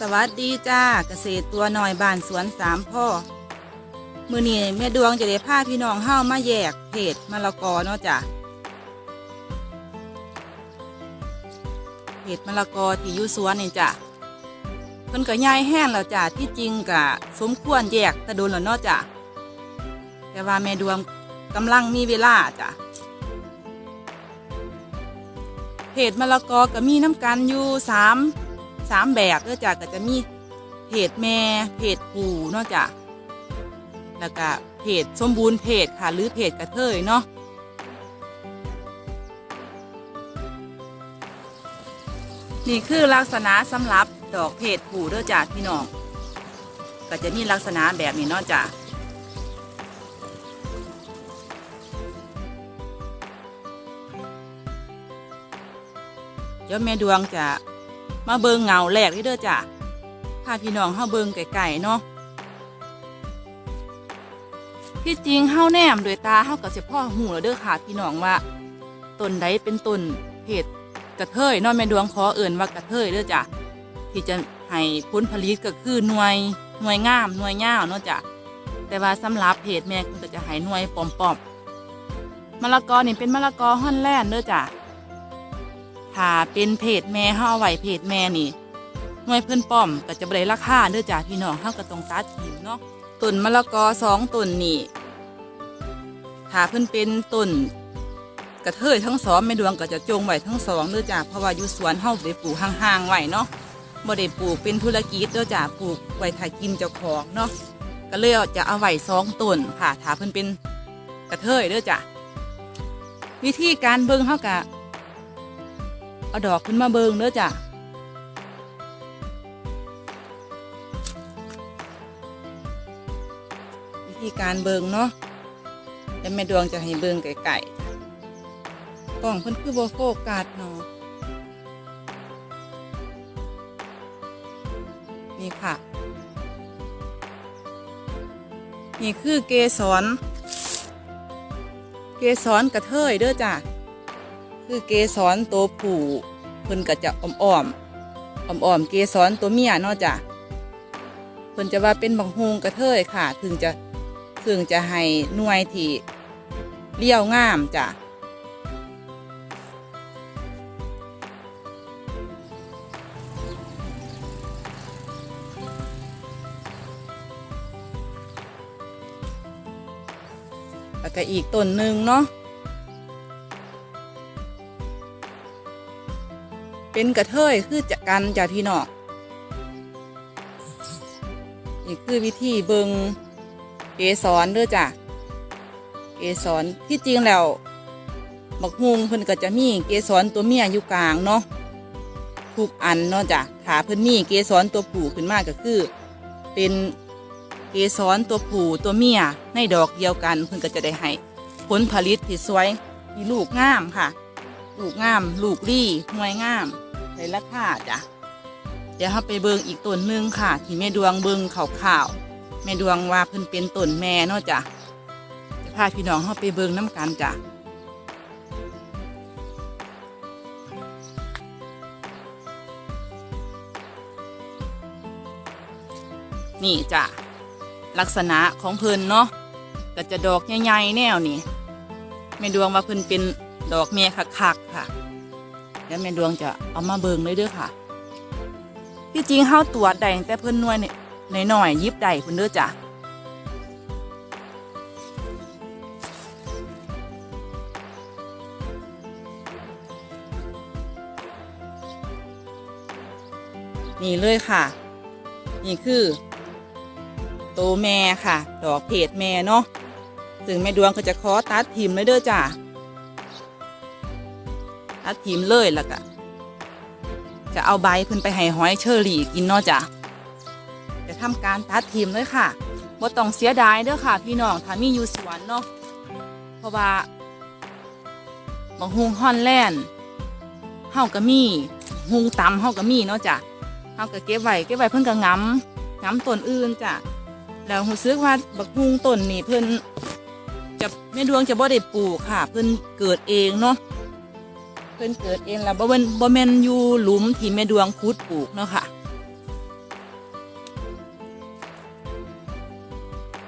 สวัสดีจ้าเกษตรตัวหน่อยบ้านสวนสามพ่อ มือนี้แม่ดวงจะได้พาพี่น้องเฮ้ามาแยกเพจมะละกอเนาะจ้ะเพจมะละกอที่อยู่สวนนี่จ้ะเพิ่นก็ย้ายแห้งแล้วจ้ะที่จริงกะสมควรแยกตะโดนแล้วเนาะจ้ะแต่ว่าแม่ดวงกำลังมีเวลาจ้ะเพจมะละกอก็มีน้ำกันอยู่สาม สามแบบเด้อจ้ะก็จะมีเพจแม่เพจปู่เนาะจ้ะแล้วก็เพจสมบูรณ์เพจค่ะหรือเพจกระเทยเนาะนี่คือลักษณะสำหรับดอกเพจผูเด้อจ้าพี่น้องก็จะมีลักษณะแบบนี้เนาะจ้าเดี๋ยวแม่ดวงจะ มาเบิงเงาแรกนี่เด้อจ้าพาพี่น้องเข้าเบิงไก่ๆเนาะที่จริงเฮาแนมโดยตาเฮากับเสียพ่อหูแล้วเด้อค่ะพี่น้องว่าต้นใดเป็นต้นเพศกระเทยนอนแม่ดวงขอเอิ่นว่ากระเทยเด้อจ้ะที่จะให้ผลผลิตก็คือหน่วยหน่วยงามหน่วยยาวเนาะจ้ะแต่ว่าสำหรับเพศแม่คุณก็จะให้หน่วยปอมๆมะละกอนี่เป็นมะละกอฮอนแลนด์เด้อจ้ะ ถ้าเป็นเพศแม่เฮาเอาไว้เพศแม่นี่หน่วยเพิ่อนป้อมก็จะบ่ได้ราคาเด้อจ้ะพี่น้องเฮาก็ต้องตัดทิ้งเนาะต้นมะละกอสองต้นนี่ถ้าเพิ่นเป็นต้นกระเทยทั้งสองแม่ดวงก็จะจงไหวทั้งสองเด้อจ้าเพราะว่าอยู่สวนเฮาได้ปลูกห่างๆไหวเนาะบ่ได้ปลูกเป็นธุรกิจเด้อจ้าปลูกไว้ถ่ายกินเจ้าของเนาะก็เลยจะเอาไหว้สองต้นค่ะถ้าเพิ่นเป็นกระเทยเด้อจ้าวิธีการเบิ่งเฮากะ เอาดอกขึ้นมาเบิงเด้อจ้าวิธีการเบิงเนาะแล้วแม่ดวงจะให้เบิงไก่ๆกล่องเพิ่นคือโบโฟกัสเนาะนี่ค่ะ นี่คือเกสรเกสรกระเทยเด้อจ้ะ คือเกสรตัวผู้ เพิ่นก็จะอ่อมๆอ่อมๆเกสรตัวเมียเนาะจ้ะเพิ่นจะว่าเป็นบังฮงกระเทยค่ะ ถึงจะถึงจะให้หน่วยที่เลี้ยวงามจ้ะแล้วก็อีกต้นหนึ่งเนาะ เป็นกระเทยคือจะกันจ้ะพี่น้องนี่คือวิธีเบิงเกสรเด้อจ้ะเกสรที่จริงแล้วบักฮุงเพิ่นก็จะมีเกสรตัวเมียอยู่กลางเนาะทุกอันเนาะจ้ะถ้าเพิ่นมีเกสรตัวผู้ขึ้นมาก็คือ เป็นเกสรตัวผู้ตัวเมียในดอกเดียวกัน เพิ่นก็จะได้ให้ผลผลิตที่สวยมีลูกงามค่ะ ลูกงาม ลูกรี่ห่วยงาม ในราคาจ้ะเดี๋ยวเราไปเบิงอีกต้นหนึ่งค่ะ ที่แม่ดวงเบิงข่าวๆแม่ดวงว่าเพิ่นเป็นต้นแม่เนาะจ้ะจะพาพี่น้องเราไปเบิงน้ำกันจ้ะนี่จ้ะลักษณะของเพิ่นเนาะก็จะดอกใหญ่ๆแนวนี่แม่ดวงว่าเพิ่นเป็นดอกเมียคักๆค่ะ เดี๋ยวแม่ดวงจะเอามาเบิงเลยเด้อค่ะ ที่จริงเฮาตรวจได้ตั้งแต่เพิ่นน่วยในหน่อยๆยิบได้เพิ่นเด้อจ้ะนี่เลยค่ะ นี่คือโตวแม่ค่ะ ดอกเพจแม่เนาะซึ่งแม่ดวงก็จะขอตัดทิมเลยเด้อจ้ะ ตัดทิมเลยแล้วก็จะเอาใบเพิ่นไปให้หอยเชอรี่กินเนาะจ้ะจะทำการตัดทิมเลยค่ะบ่ต้องเสียดายเด้อค่ะ พี่น้องถ้ามีอยู่สวนเนาะเพราะว่าบางฮุงฮอนแลนด์เฮาก็มีฮุงตำเฮาก็มีเนาะจ้ะเฮาก็เก็บไว้เก็บไว้เพิ่นก็งำงำต้นอื่นจ้ะแล้วรู้สึกว่าบักฮุงต้นนี่เพิ่นจะแม่ดวงจะบ่ได้ปลูกค่ะ เพิ่นเกิดเองเนาะ เพิ่นเกิดเองและบ่เป็นบ่แม่นอยู่หลุมที่แม่ดวงคุดปลูกเนาะค่ะ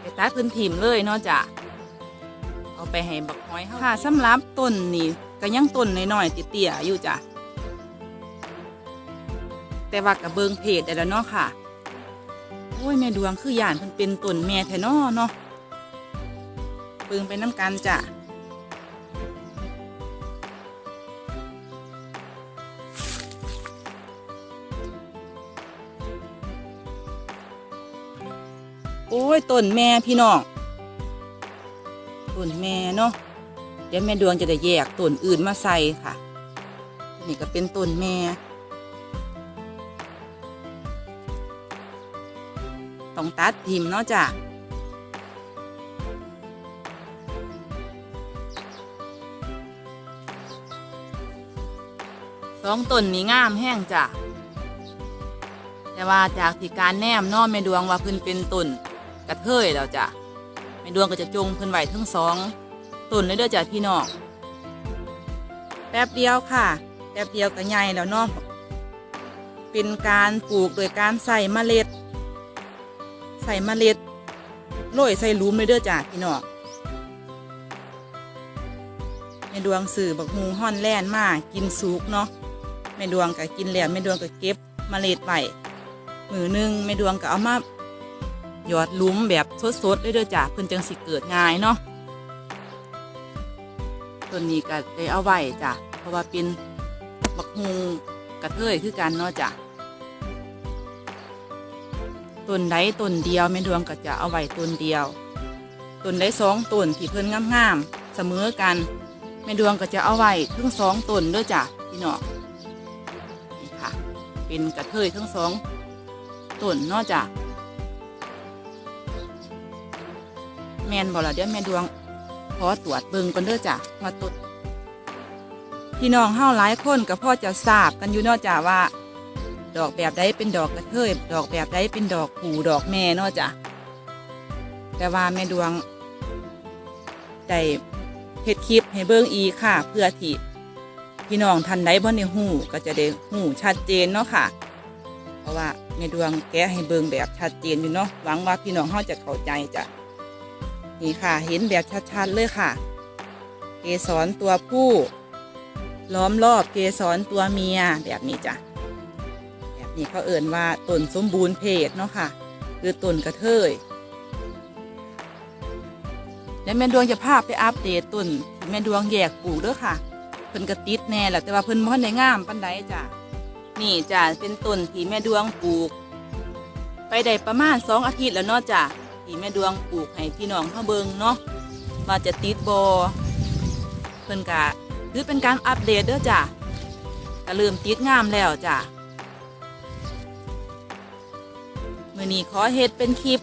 ไปตัดเพื้นถิ่มเลยเนาะจ้ะเอาไปให้บักห้อยเฮาค่ะสำหรับต้นนี่ก็ยังต้นน้อยๆติเตี่ยอยู่จ้ะแต่ว่ากับเบิงเพจแต่และเนาะค่ะโอ้ยแม่ดวงคือหยานเพิ่นเป็นต้นแม่แท้นอเนาะเบิงไปน้ำกันจ้ะ โอ้ยต้นแม่พี่น้องต้นแม่เนาะเดี๋ยวแม่ดวงจะได้แยกต้นอื่นมาใส่ค่ะ นี่ก็เป็นต้นแม่ ต้องตัดทิมเนาะจ้ะสองต้นนี้งามแห้งจ้ะแต่ว่าจากที่การแนมน้อแม่ดวงว่าพิ่นเป็นต้น กระเทยแล้วจ้ะแม่ดวงก็จะจงเพิ่นไหวทั้งสองต้นเลยเด้อจ้ะพี่น้องแป๊บเดียวค่ะ แป๊บเดียวก็ใหญ่แล้วเนาะเป็นการปลูกโดยการใส่เมล็ด ใส่เมล็ดโรยใส่ลุมเลยเด้อจ้ะพี่น้องแม่ดวงสื่อบักฮูห่อนแล่นมากินสุกเนาะแม่ดวงก็กินแล้วแม่ดวงก็เก็บเมล็ดไว้มือหนึงแม่ดวงก็เอามา หยอดลุ้มแบบสดๆเลยเด้อจ้ะเพิ่นจังสิเกิดง่ายเนาะต้นนี้ก็ได้เอาไว้จ้ะเพราะว่าเป็นบักฮุงกระเทยคือกันเนาะจ้ะต้นใดต้นเดียวแม่ดวงก็จะเอาไว้ต้นเดียวต้นใดสองต้นที่เพิ่นงามๆเสมอกันแม่ดวงก็จะเอาไว้ทั้งสองต้นเด้อจ้ะพี่น้องนี่ค่ะ เป็นกระเทยทั้งสองต้นเนอกจา แมนบอกละเดี๋ยวแม่ดวงขอตรวจเบิงก่อนเด้อจ้ะว่าต้นพี่น้องเฮาหลายคนก็พ่อจะทราบกันอยู่นอกจากว่า ดอกแบบใดเป็นดอกกระเทยดอกแบบใดเป็นดอกผูดอกแม่นอกจากแต่ว่าแม่ดวงได้เฮ็ดคลิปให้เบิ่งอีค่ะ เพื่อที่พี่น้องทันใดบ่ได้ฮู้ก็จะได้ฮู้ชัดเจนเนาะค่ะ เพราะว่าแม่ดวงแกให้เบิ่งแบบชัดเจนอยู่เนาะหวังว่าพี่น้องเฮาจะเข้าใจจ้ะ นี่ค่ะเห็นแบบชัดๆเลยค่ะ เกสรตัวผู้ ล้อมรอบเกสรตัวเมียแบบนี้จ้ะแบบนี้เขาเอ่นว่าต้นสมบูรณ์เพศเนาะค่ะคือต้นกระเทยแล้วแม่ดวงจะพาไปอัปเดตต้นที่แม่ดวงแยกปลูกเด้อค่ะ เพิ่นกระติดแน่แหละแต่ว่าเพิ่นบ่ทันได้งามปานใดจ้ะนี่จ้ะเป็นต้นที่แม่ดวงปลูก ไปได้ประมาณสองอาทิตย์แล้วเนาะจ้ะ ที่แม่ดวงปลูกให้พี่น้องเขาเบิงเนาะว่าจะติดบอเพิ่นกะคือเป็นการอัปเดตเด้อจ้ะก็เริ่มติดงามแล้วจ้ะมื่อนี้ขอเฮ็ดเป็นคลิป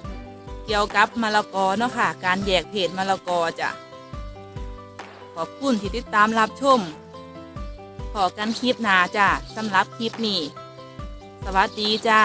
เกี่ยวกับมะละกอเนาะค่ะ การแยกเพจมะละกอจ้ะขอบคุณที่ติดตามรับชมพอกันคลิปหน้าจ้าสำหรับคลิปนี้ สวัสดีจ้า